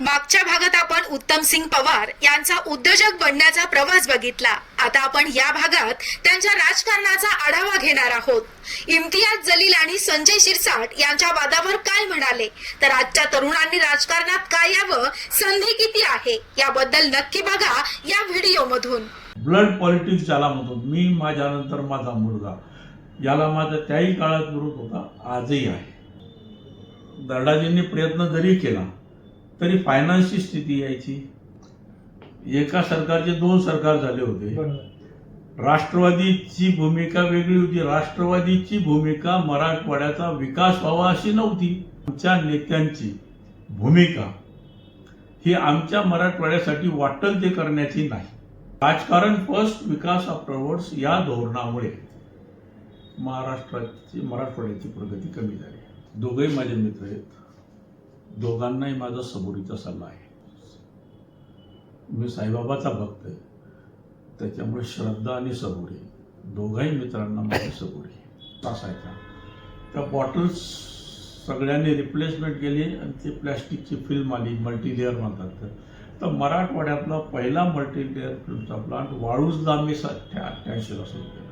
मागच्या भागात आपण उत्तम सिंग पवार यांचा उद्योजक बनण्याचा प्रवास बघितला. आता आपण या भागात त्यांच्या राजकारणाचा आढावा घेणार आहोत. इम्तियाज जलील आणि संजय शिरसाट यांच्या वादावर काय म्हणाले? तर आजच्या तरुणांनी राजकारणात काय यावं? संधी किती आहे? याबद्दल नक्की बघा या व्हिडिओ मधून ब्लड पॉलिटिक्स ज्याला म्हणतो मी माझ्यानंतर माझा मुलगा. याला माझा त्याही काळात विरोध होता आजही आहे. दर्डाजींनी प्रयत्न जरी केला तरी फायनान्सची स्थिती यायची. एका सरकारचे दोन सरकार झाले होते. राष्ट्रवादीची भूमिका वेगळी होती. राष्ट्रवादीची भूमिका मराठवाड्याचा विकास व्हावा अशी नव्हती. आमच्या नेत्यांची भूमिका ही आमच्या मराठवाड्यासाठी वाटल ते करण्याची नाही. राजकारण फर्स्ट विकास आफ्टरवर्ड्स या धोरणामुळे महाराष्ट्राची मराठवाड्याची प्रगती कमी झाली. दोघेही माझे मित्र आहेत. दोघांनाही माझा सबुरीचा सल्ला आहे. मी साईबाबाचा भक्त आहे. त्याच्यामुळे श्रद्धा आणि सबुरी दोघाही मित्रांना माझी सबुरी असायचा. त्या बॉटल्स सगळ्यांनी रिप्लेसमेंट केली आणि ती प्लॅस्टिकची फिल्म आली मल्टीलेअर म्हणतात तर मराठवाड्यातला पहिला मल्टीलेअर फिल्मचा प्लांट वाळूजला मी सत्या अठ्ठ्याऐंशीला सुरू केला.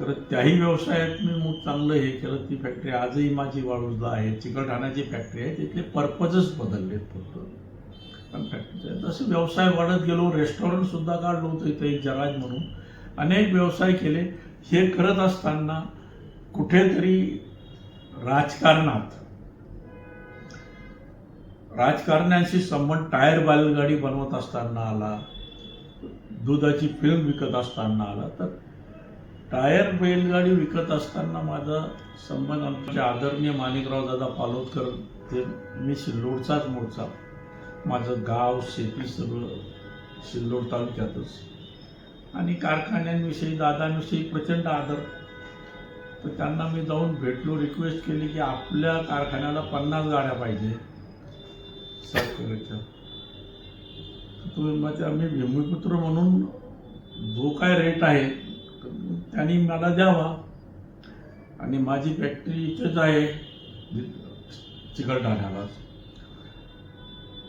तर त्याही व्यवसायात मी मग चांगलं हे केलं ती फॅक्टरी आजही माझी वाळूजला आहे चिकलठाण्याची फॅक्टरी आहे तिथले पर्पजच बदललेत फक्त. पण फॅक्टरी जसं व्यवसाय वाढत गेलो रेस्टॉरंट सुद्धा काढलं होतं इथं एक जराज म्हणून. अनेक व्यवसाय केले. हे करत असताना कुठेतरी राजकारणात राजकारण्यांशी संबंध टायर बैलगाडी बनवत असताना आला दुधाची फिल्म विकत असताना आला तर टायर बैलगाडी विकत असताना माझा संबंध आमच्या आदरणीय माणिकराव दादा पालोदकर ते मी सिल्लोडचाच मोडचा माझं गाव शेती सगळं सिल्लोड तालुक्यातच. आणि कारखान्यांविषयी दादांविषयी प्रचंड आदर. तर त्यांना मी जाऊन भेटलो रिक्वेस्ट केली की आपल्या कारखान्याला पन्नास गाड्या पाहिजे. सरकारच्या तुम्ही मग आम्ही भूमिपुत्र म्हणून जो काय रेट आहे त्यांनी मला द्यावा. आणि माझी फॅक्टरी इथेच आहे. चिकलठाण्याला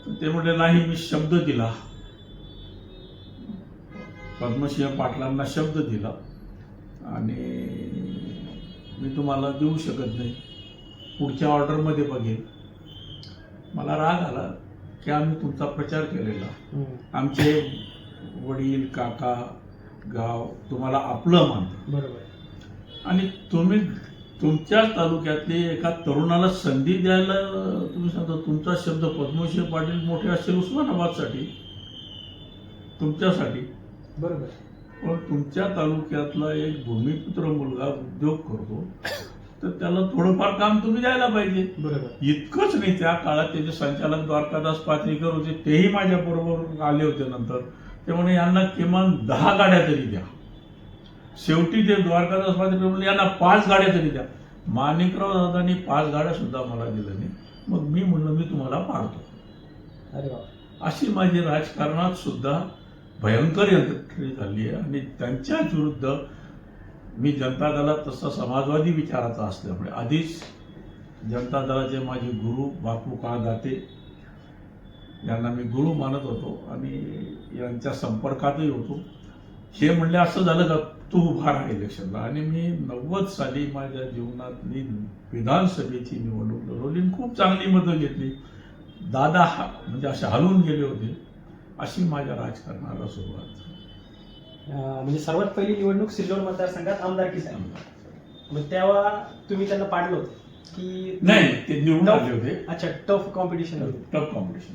तर ते म्हटले नाही मी शब्द दिला. पद्मसिंह पाटलांना शब्द दिला. आणि मी तुम्हाला देऊ शकत नाही. पुढच्या ऑर्डरमध्ये बघेन. मला राग आला की आम्ही तुमचा प्रचार केलेला. आमचे वडील काका गाव तुम्हाला आपलं मानतं बरोबर. आणि तुम्ही तुमच्या तालुक्यातले एका तरुणाला संधी द्यायला तुम्ही सांगता तुमचा शब्द पद्मसिंह पाटील मोठे असेल उस्मानाबादसाठी तुमच्यासाठी. बरोबर. पण तुमच्या तालुक्यातला एक भूमिपुत्र मुलगा उद्योग करतो तर त्याला थोडंफार काम तुम्ही द्यायला पाहिजे. बरोबर. इतकंच नाही त्या काळात त्याचे संचालक द्वारकादास पात्रीकर होते तेही माझ्या बरोबर आले होते नंतर. ते म्हणे यांना किमान दहा गाड्या तरी द्या. शेवटी ते द्वारकादास म्हणले यांना पाच गाड्या तरी द्या. माणिकराव दादांनी पाच गाड्या सुद्धा मला दिल्या नाही. मग मी म्हणलं मी तुम्हाला पाडतो. अरे अशी माझी राजकारणात सुद्धा भयंकर यंत्रणा झाली आहे आणि त्यांच्याच विरुद्ध मी जनता दलात तसा समाजवादी विचाराचा असल्यामुळे आधीच जनता दलाचे माझे गुरु बापू काळ दाते यांना मी गुरु मानत होतो. आणि यांच्या संपर्कातही होतो. हे म्हणले असं झालं का? तू उभा राहा इलेक्शनला. आणि मी नव्वद साली माझ्या जीवनातली विधानसभेची निवडणूक लढवली. खूप चांगली मतं घेतली. दादा हा म्हणजे असे हलून गेले होते. अशी माझ्या राजकारणाला सुरुवात म्हणजे सर्वात पहिली निवडणूक सिल्लोड मतदारसंघात आमदारकी मग तेव्हा तुम्ही त्यांना पाडलं की नाही ते निवडून आले होते. अच्छा टफ कॉम्पिटिशन टफ कॉम्पिटिशन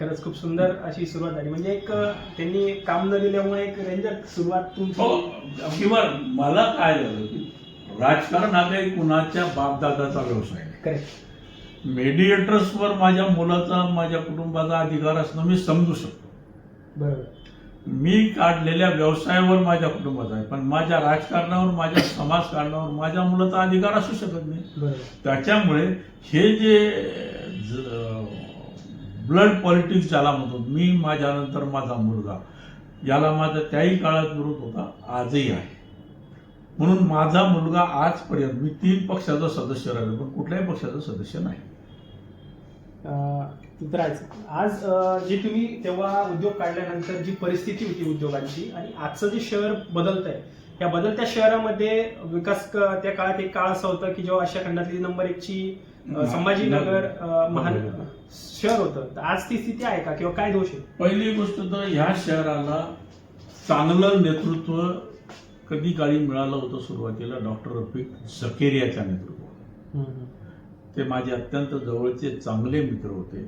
खरंच खूप सुंदर अशी सुरुवात झाली. म्हणजे एक त्यांनी काम न दिल्यामुळे एक रेंजर सुरुवात हो तुमची किंवा मला काय झालं की राजकारण हा काही कुणाच्या बापदादाचा व्यवसाय करेक्ट. मेडिएटर्सवर माझ्या मुलाचा माझ्या कुटुंबाचा अधिकार असणं मी समजू शकतो. बरोबर. मी काढलेल्या व्यवसायावर माझ्या कुटुंबाचा आहे पण माझ्या राजकारणावर माझ्या समाजकारणावर माझ्या मुलाचा अधिकार असू शकत नाही. त्याच्यामुळे हे जे ब्लड पॉलिटिक्स ज्याला म्हणतो मी माझ्यानंतर माझा मुलगा. याला माझा त्याही काळात विरोध होता आजही आहे. म्हणून माझा मुलगा आजपर्यंत मी तीन पक्षाचा सदस्य राहिलो पण कुठल्याही पक्षाचा सदस्य नाही. आज जी तुम्ही तेव्हा उद्योग काढल्यानंतर जी परिस्थिती होती उद्योगांची आणि आजचं जे शहर बदलत आहे या बदलत्या शहरामध्ये विकास त्या काळात एक काळ असा होता की जेव्हा आशिया खंडातली नंबर एकची संभाजीनगर महान शहर होतं. तर आज ती स्थिती आहे का? किंवा काय दोष आहे? पहिली गोष्ट तर ह्या शहराला चांगलं नेतृत्व कधी काळी मिळालं होतं सुरुवातीला डॉक्टर रफिक झकेरियाच्या नेतृत्वात ते माझे अत्यंत जवळचे चांगले मित्र होते.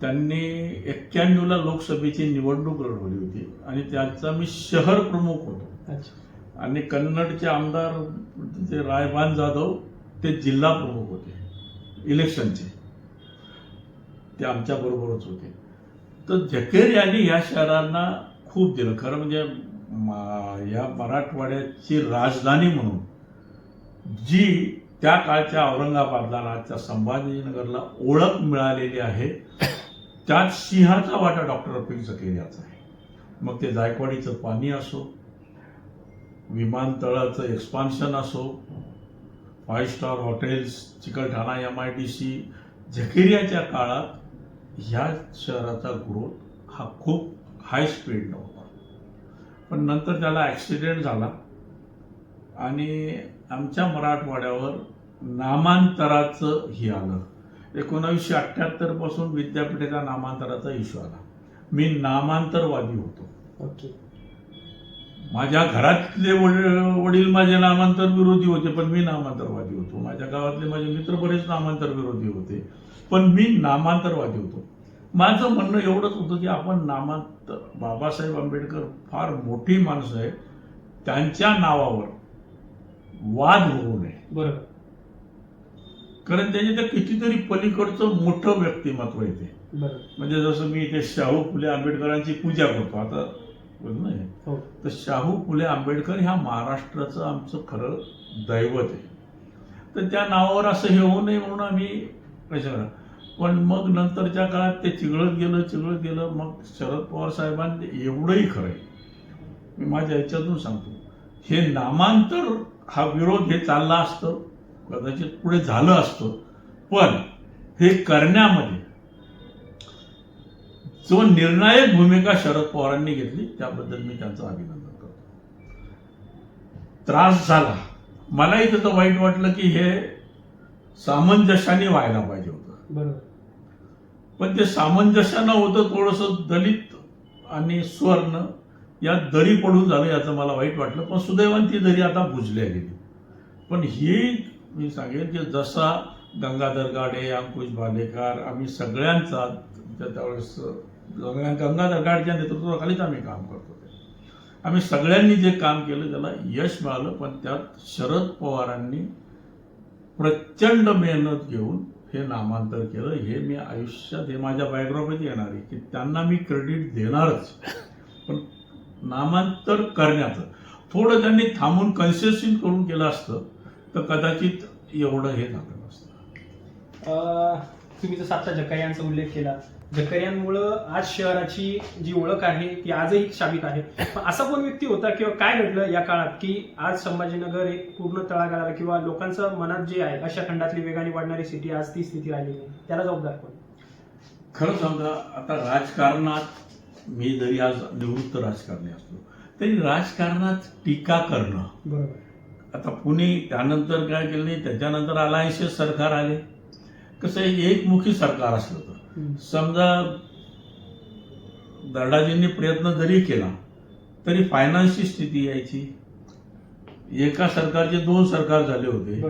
त्यांनी एक्क्याण्णवला लोकसभेची निवडणूक लढवली होती आणि त्यांचा मी शहर प्रमुख होतो. आणि कन्नडचे आमदार ते रायबान जाधव ते जिल्हा प्रमुख होते. इलेक्शनचे. ते आमच्याबरोबरच होते. तर झकेर यांनी ह्या शहरांना खूप दिलं. खरं म्हणजे या मराठवाड्याची राजधानी म्हणून जी त्या काळच्या औरंगाबादला आजच्या संभाजीनगरला ओळख मिळालेली आहे त्यात सिंहाचा वाटा डॉक्टर अपिल झकेर याचा आहे. मग ते जायकवाडीचं पाणी असो विमानतळाचं एक्सपान्शन असो five star hotels Chikalthana M I D C झकेरियाच्या काळात ह्या शहराचा ग्रोथ हा खूप हाय स्पीड नव्हता पण नंतर त्याला ॲक्सिडेंट झाला. आणि आमच्या मराठवाड्यावर नामांतराचं हे आलं. एकोणावीसशे अठ्ठ्याहत्तरपासून विद्यापीठाच्या नामांतराचा इश्यू आला. मी नामांतरवादी होतो. ओके. माझ्या घरातले वडील माझे नामांतर विरोधी होते पण मी नामांतरवादी होतो. माझ्या गावातले माझे मित्र बरेच नामांतर विरोधी होते. पण मी नामांतरवादी होतो. माझं म्हणणं एवढंच होतं की आपण नामांतर बाबासाहेब आंबेडकर फार मोठी माणसं आहे त्यांच्या नावावर वाद होऊ नये. बरोबर कारण त्याच्या त्या कितीतरी पलीकडचं मोठं व्यक्तिमत्व येते म्हणजे जसं मी इथे शाहू फुले आंबेडकरांची पूजा करतो. आता बघ ना हे. तर शाहू फुले आंबेडकर ह्या महाराष्ट्राचं आमचं खरं दैवत आहे. तर त्या नावावर असं हे होऊ नये म्हणून आम्ही करा. पण मग नंतरच्या काळात ते चिघळत गेलं चिघळत गेलं. मग शरद पवार साहेबांनी एवढंही खरं आहे मी माझ्या ह्याच्यातून सांगतो. हे नामांतर हा विरोध हे चालला असतं. कदाचित पुढे झालं असतं. पण हे करण्यामध्ये जो निर्णायक भूमिका शरद पवारांनी घेतली त्याबद्दल मी त्यांचं अभिनंदन करतो. त्रास झाला. मलाही त्याचं वाईट वाटलं की हे सामंजस्याने व्हायला पाहिजे होतं. बरोबर. पण ते सामंजस्यानं होतं थोडंसं दलित आणि स्वर्ण. या दरी पडून झालं याचं मला वाईट वाटलं पण सुदैवान ती दरी आता बुजल्या गेली पण ही मी सांगेन की जसा गंगाधर गाडे अंकुश भालेकर आम्ही सगळ्यांचा त्यावेळेस गंगा- गंगाधर गाडच्या नेतृत्वाखालीच आम्ही काम करतो. आम्ही सगळ्यांनी जे काम केलं त्याला यश मिळालं पण त्यात शरद पवारांनी प्रचंड मेहनत घेऊन हे नामांतर केलं हे मी आयुष्यात हे माझ्या बायोग्राफीत येणार आहे की त्यांना मी क्रेडिट देणारच. पण नामांतर करण्याचं. थोडं त्यांनी थांबून कन्सेशन करून केलं असतं तर कदाचित एवढं हे झालं नसतं. तुम्ही जसं आत्ता जकाई यांचा उल्लेख केला जकरियांमुळं आज शहराची जी ओळख आहे ती आजही शाबित आहे. पण असा कोण व्यक्ती होता किंवा काय घडलं या काळात की आज संभाजीनगर एक पूर्ण तळागाळाला किंवा लोकांचं मनात जे आहे अशा खंडातली वेगाने वाढणारी सिटी आज ती स्थिती राहिली त्याला जबाबदार कोण? खरं सांगा आता राजकारणात मी जरी आज निवृत्त राजकारणी असलो तरी राजकारणात टीका करणं. बरोबर. आता पुणे त्यानंतर काय केलं नाही त्याच्यानंतर अलायन्सेस सरकार आले. कसं एकमुखी सरकार असलं समजा दर्डाजींनी प्रयत्न जरी केला तरी फायनान्सची स्थिती यायची. एका सरकारचे दोन सरकार झाले होते.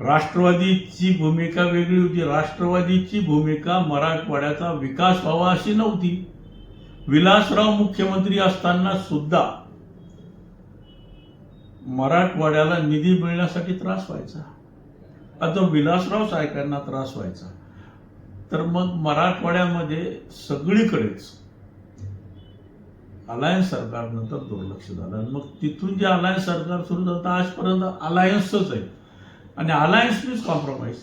राष्ट्रवादीची भूमिका वेगळी होती. राष्ट्रवादीची भूमिका मराठवाड्याचा विकास व्हावा अशी नव्हती. विलासराव मुख्यमंत्री असताना सुद्धा मराठवाड्याला निधी मिळण्यासाठी त्रास व्हायचा. आता विलासराव साहेबांना त्रास व्हायचा. तर मग मराठवाड्यामध्ये सगळीकडेच अलायन्स सरकारनंतर दुर्लक्ष झालं. आणि मग तिथून जे अलायन्स सरकार सुरू झालं आजपर्यंत अलायन्सच आहे. आणि अलायन्स मीन्स कॉम्प्रोमाइज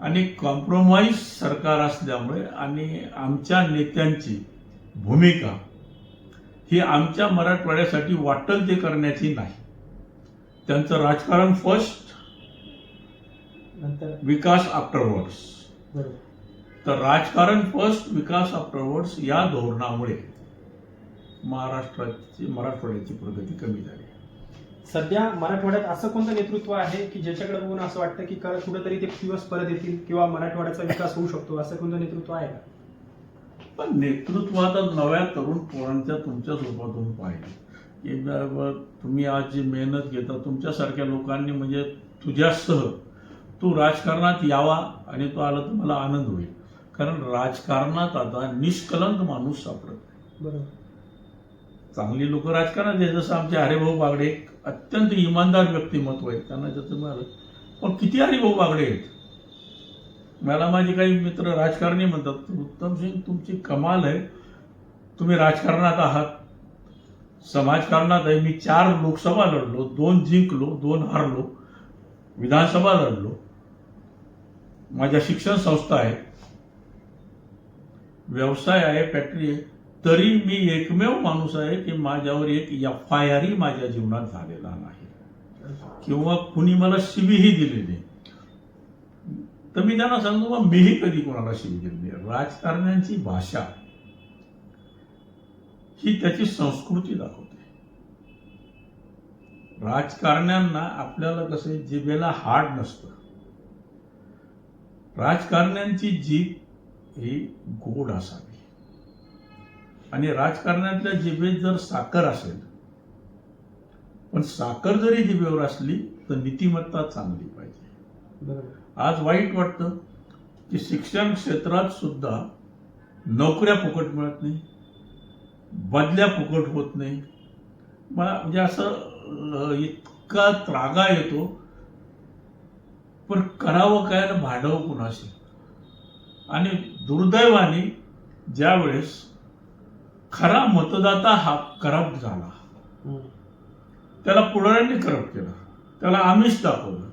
आणि कॉम्प्रोमाइज सरकार असल्यामुळे आणि आमच्या नेत्यांची भूमिका ही आमच्या मराठवाड्यासाठी वाटल ते करण्याची नाही. त्यांचं राजकारण फर्स्ट नंतर? विकास आफ्टरवर्ड्स तर राजकारण फर्स्ट विकास अप्रवर्ड्स या धोरणामुळे महाराष्ट्राची मराठवाड्याची प्रगती कमी झाली. सध्या मराठवाड्यात असं कोणतं नेतृत्व आहे की ज्याच्याकडे बघून असं वाटतं की कर- कुठेतरी ते दिवस परत येतील किंवा मराठवाड्याचा विकास होऊ शकतो? असं कोणतं नेतृत्व आहे का? पण नेतृत्व आता नव्या तरुण पोरांच्या तुमच्या स्वरूपातून पाहिजे. की तुम्ही आज जी मेहनत घेता तुमच्यासारख्या लोकांनी म्हणजे तुझ्यासह तू राजकारणात यावा आणि तो आला तर मला आनंद होईल. कारण राजकारणात आता निष्कलंक माणूस सापडत नाही. बरोबर. चांगली लोक राजकारणात आहे जसं आमचे हरिभाऊ बागडे एक अत्यंत इमानदार व्यक्तिमत्व आहे त्यांना त्याचं मिळालं पण किती हरिभाऊ बागडे आहेत? मला माझे काही मित्र राजकारणी म्हणतात उत्तम सिंग तुमची कमाल आहे. तुम्ही राजकारणात आहात. समाजकारणात आहे. मी चार लोकसभा लढलो दोन जिंकलो दोन हारलो विधानसभा लढलो. माझ्या शिक्षण संस्था आहे. व्यवसाय आहे फॅक्टरी आहे तरी मी एकमेव माणूस आहे की माझ्यावर एक एफ आय आरही माझ्या जीवनात झालेला नाही. किंवा कुणी मला शिवीही दिली नाही. तर मी त्यांना सांगतो मग मीही कधी कोणाला शिवी दिली नाही. राजकारण्यांची भाषा ही त्याची संस्कृती दाखवते. राजकारण्यांना आपल्याला कसं जिभेला हाड नसतं. राजकारण्यांची जीभ ही गोड असावी. आणि राजकारणातल्या जिभेत जर साखर असेल पण साखर जरी जिभेवर असली तर नीतिमत्ता चांगली पाहिजे. आज वाईट वाटतं की शिक्षण क्षेत्रात सुद्धा नोकऱ्या फुकट मिळत नाही बदल्या फुकट होत नाही. मला म्हणजे असं इतका त्रागा येतो पण करावं काय ना भांडवं कुणाशी? आणि दुर्दैवाने ज्यावेळेस खरा मतदाता हा करप्ट झाला. त्याला पुढाऱ्यांनी करप्ट केलं. त्याला आमिष दाखवलं.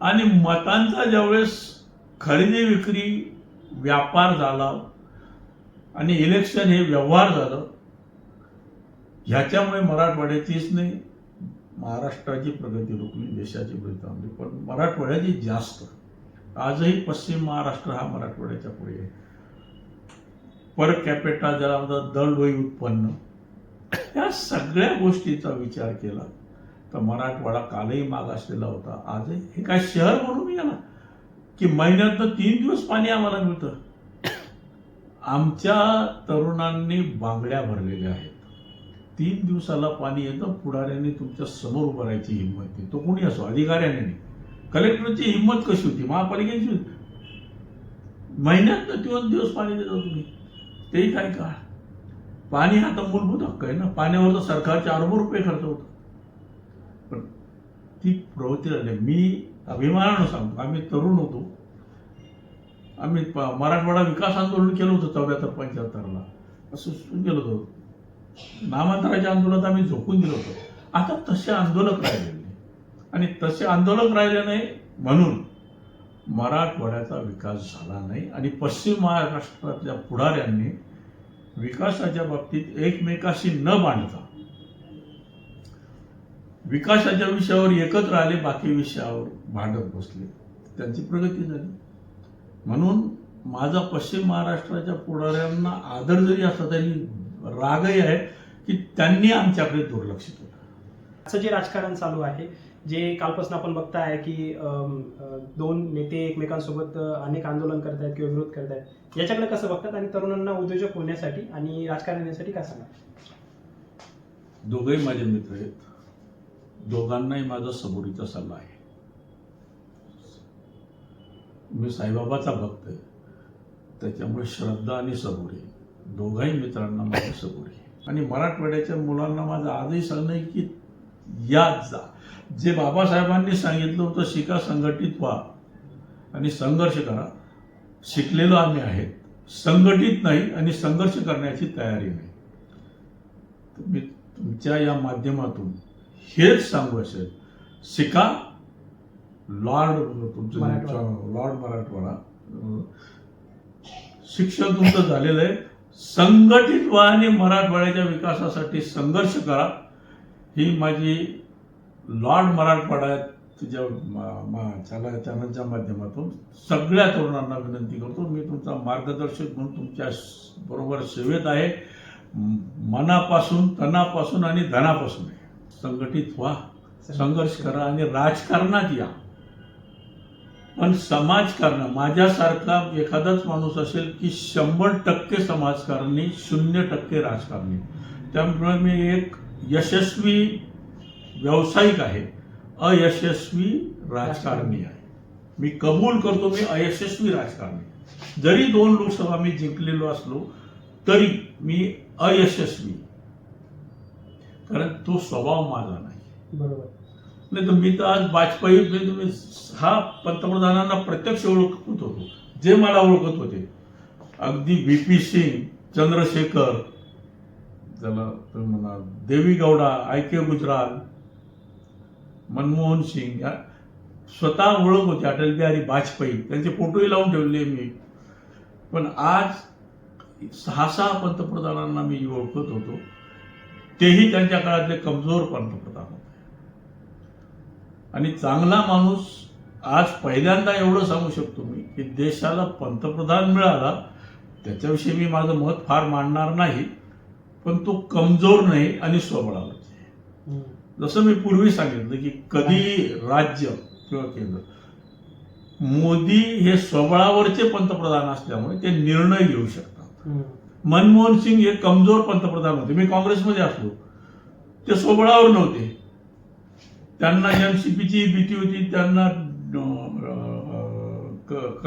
आणि मतांचा ज्यावेळेस खरेदी विक्री व्यापार झाला आणि इलेक्शन हे व्यवहार झालं ह्याच्यामुळे मराठवाड्याचीच नाही महाराष्ट्राची प्रगती रोखली देशाची प्रगती थांबली पण मराठवाड्याची जास्त. आजही पश्चिम महाराष्ट्र हा मराठवाड्याच्या पुढे आहे. पर कॅपिटा ज्याला म्हणतात दरडोई उत्पन्न. या सगळ्या गोष्टीचा विचार केला तर मराठवाडा कालही मागासलेला होता. आजही हे काय शहर म्हणून मी याला? की महिन्यातनं तीन दिवस पाणी आम्हाला मिळतं. आमच्या तरुणांनी बांगड्या भरलेल्या आहेत. तीन दिवसाला पाणी येतं पुढाऱ्याने तुमच्यासमोर उभारायची हिंमत नाही. तो कोणी असो? अधिकाऱ्याने नाही. कलेक्टरची हिंमत कशी होती? महापालिकेची होती. महिन्यात दोन दिवस पाणी देतो तुम्ही तेही काय का पाणी हा तर मूलभूत हक्क आहे ना. पाण्यावर तर सरकारचे अरबो रुपये खर्च होतो पण ती प्रवृत्ती झाली मी अभिमानानं सांगतो. आम्ही तरुण होतो. आम्ही मराठवाडा विकास आंदोलन केलं होतं चौऱ्याहत्तर पंच्याहत्तरला. असं सुरू केलं होतं. नामांतराच्या आंदोलनात आम्ही झोकून दिलं होतं. आता तसे आंदोलक राहिले. आणि तसे आंदोलक राहिले नाही म्हणून मराठवाड्याचा विकास झाला नाही आणि पश्चिम महाराष्ट्रातल्या पुढाऱ्यांनी विकासाच्या बाबतीत एकमेकाशी न बांधता विकासाच्या विषयावर एकत्र आले बाकी विषयावर भांडत बसले. त्यांची प्रगती झाली. म्हणून माझा पश्चिम महाराष्ट्राच्या पुढाऱ्यांना आदर जरी असला तरी रागही आहे की त्यांनी आमच्याकडे दुर्लक्ष केलं. असं जे राजकारण चालू आहे जे कालपासून आपण बघताय की दोन नेते एकमेकांसोबत अनेक आंदोलन करतायत किंवा विरोध करतायत. याच्याकडे कसं बघतात आणि तरुणांना उद्योजक होण्यासाठी आणि राजकारण येण्यासाठी काय सांगा दोघेही माझे मित्र आहेत. दोघांनाही माझा सबुरीचा सल्ला आहे. मी साईबाबाचा भक्त आहे. त्याच्यामुळे श्रद्धा आणि सबुरी दोघाही मित्रांना माझी सबुरी आहे. आणि मराठवाड्याच्या मुलांना माझं आजही सांगणं आहे की या जा. जे बाबासाहेबांनी सांगितलं होतं शिका संघटित व्हा. आणि संघर्ष करा. शिकलेलो आम्ही आहेत. संघटित नाही आणि संघर्ष करण्याची तयारी नाही. मी तुमच्या या माध्यमातून हेच सांगू असेल शिका लॉर्ड तुमचं मराठवाडा. लॉर्ड मराठवाडा. शिक्षण तुमचं झालेलं आहे. संघटित व्हा आणि मराठवाड्याच्या विकासासाठी संघर्ष करा. ही माझी लॉर्ड मराठवाडा तुझ्या मा- चला चॅनलच्या माध्यमातून सगळ्या तरुणांना विनंती करतो. मी तुमचा मार्गदर्शक म्हणून तुमच्या बरोबर सेवेत आहे. मनापासून तनापासून आणि धनापासून. आहे संघटित व्हा संघर्ष करा आणि राजकारणात या. पण समाजकारण माझ्यासारखा एखादाच माणूस असेल की शंभर टक्के समाजकारणी शून्य टक्के राजकारणी. त्यामुळे मी एक यशस्वी व्यावसायिक आहे अयशस्वी राजकारणी आहे. मी कबूल करतो मी अयशस्वी राजकारणी जरी दोन लोकसभा मी जिंकलेलो असलो तरी मी अयशस्वी. कारण तो स्वभाव माझा नाही. बरोबर. नाही तर मी तर आज वाजपेयी तुम्ही हा पंतप्रधानांना प्रत्यक्ष ओळखत होतो. जे मला ओळखत होते. अगदी व्ही पी सिंग चंद्रशेखर म्हणा देवी गौडा आय के गुजराल मनमोहन सिंग या स्वतः ओळख होते अटल बिहारी वाजपेयी. त्यांचे फोटोही लावून ठेवले मी. पण आज सहा सहा पंतप्रधानांना मी ओळखत होतो तेही त्यांच्या काळातले कमजोर पंतप्रधान होते. आणि चांगला माणूस आज पहिल्यांदा एवढं सांगू शकतो मी की देशाला पंतप्रधान मिळाला त्याच्याविषयी मी माझं मत फार मांडणार नाही पण तो कमजोर नाही आणि स्वबळाला. जसं मी पूर्वी सांगितलं की कधी राज्य किंवा केंद्र मोदी हे स्वबळावरचे पंतप्रधान असल्यामुळे ते निर्णय घेऊ शकतात. मनमोहन सिंग हे कमजोर पंतप्रधान होते. मी काँग्रेसमध्ये असलो. ते सोबळावर नव्हते. त्यांना एमसीपीची भीती होती. त्यांना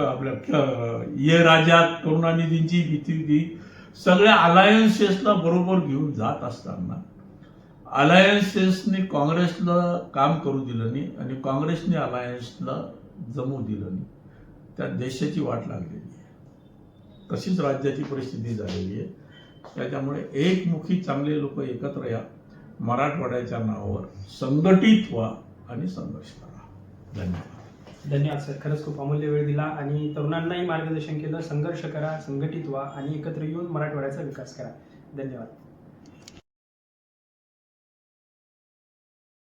आपल्या ये राजा करुणानिधींची भीती होती. सगळ्या अलायन्सेसला बरोबर घेऊन जात असताना अलायन्सेसनी काँग्रेसला काम करू दिलं नाही आणि काँग्रेसने अलायन्सला जमू दिलं नाही. त्या देशाची वाट लागलेली आहे. तशीच राज्याची परिस्थिती झालेली आहे. त्याच्यामुळे एकमुखी चांगले लोक एकत्र या. मराठवाड्याच्या नावावर संघटित व्हा आणि संघर्ष करा. धन्यवाद. धन्यवाद सर. खरंच खूप अमूल्य वेळ दिला आणि तरुणांनाही मार्गदर्शन केलं. संघर्ष करा संघटित व्हा आणि एकत्र येऊन मराठवाड्याचा विकास करा. धन्यवाद.